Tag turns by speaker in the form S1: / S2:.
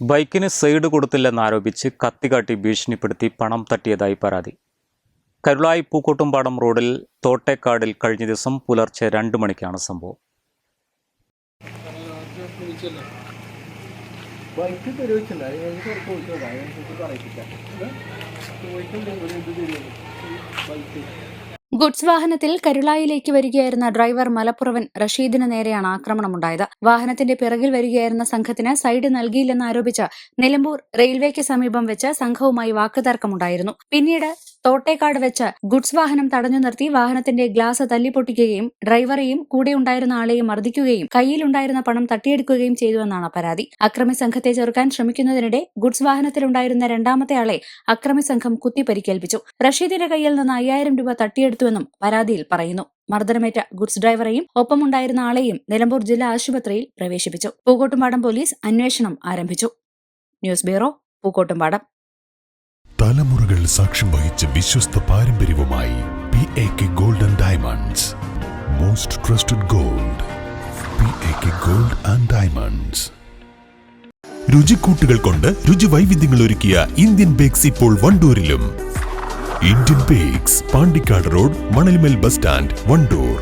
S1: ബൈക്കിന് സൈഡ് കൊടുത്തില്ലെന്നാരോപിച്ച് കത്തികാട്ടി ഭീഷണിപ്പെടുത്തി പണം തട്ടിയതായി പരാതി. കരുളായി പൂക്കോട്ടുംപാടം റോഡിൽ തോട്ടേക്കാടിൽ കഴിഞ്ഞ ദിവസം പുലർച്ചെ രണ്ട് മണിക്കാണ് സംഭവം.
S2: Bike bike.
S3: ഗുഡ്സ് വാഹനത്തിൽ കരുളായിലേക്ക് വരികയായിരുന്ന ഡ്രൈവർ മലപ്പുറവൻ റഷീദിന് നേരെയാണ് ആക്രമണമുണ്ടായത്. വാഹനത്തിന്റെ പിറകിൽ വരികയായിരുന്ന സംഘത്തിന് സൈഡ് നൽകിയില്ലെന്ന് ആരോപിച്ച് നിലമ്പൂർ റെയിൽവേക്ക് സമീപം വെച്ച് സംഘവുമായി വാക്കുതർക്കമുണ്ടായിരുന്നു. പിന്നീട് തോട്ടേക്കാട് വെച്ച് ഗുഡ്സ് വാഹനം തടഞ്ഞു നിർത്തി വാഹനത്തിന്റെ ഗ്ലാസ് തല്ലിപ്പൊട്ടിക്കുകയും ഡ്രൈവറെയും കൂടെയുണ്ടായിരുന്ന ആളെയും മർദ്ദിക്കുകയും കയ്യിലുണ്ടായിരുന്ന പണം തട്ടിയെടുക്കുകയും ചെയ്തുവെന്നാണ് പരാതി. അക്രമി സംഘത്തെ ചെറുക്കാൻ ശ്രമിക്കുന്നതിനിടെ ഗുഡ്സ് വാഹനത്തിലുണ്ടായിരുന്ന രണ്ടാമത്തെ ആളെ അക്രമി സംഘം കുത്തിപ്പരിക്കേൽപ്പിച്ചു. റഷീദിന്റെ കയ്യിൽ നിന്ന് അയ്യായിരം രൂപ തട്ടിയെടുത്തുവെന്നും പരാതിയിൽ പറയുന്നു. മർദ്ദനമേറ്റ ഗുഡ്സ് ഡ്രൈവറെയും ഒപ്പമുണ്ടായിരുന്ന ആളെയും നിലമ്പൂർ ജില്ലാ ആശുപത്രിയിൽ പ്രവേശിപ്പിച്ചു. പൂക്കോട്ടുംപാടം പോലീസ് അന്വേഷണം ആരംഭിച്ചു. News bureau Pookkottumpadam.
S4: തലമുറകൾ സാക്ഷ്യം വഹിച്ച വിശ്വസ്ത പാരമ്പര്യവുമായി P A K golden diamonds. Most trusted gold P A K gold and diamonds രുചിക്കൂട്ടുകൾ കൊണ്ട് രുചി വൈവിധ്യങ്ങൾ ഒരുക്കിയ ഇന്ത്യൻ ബേക്സ് ഇപ്പോൾ വണ്ടൂരിലും. Indian bakes Pandikkad road Manalmel bus stand Wandoor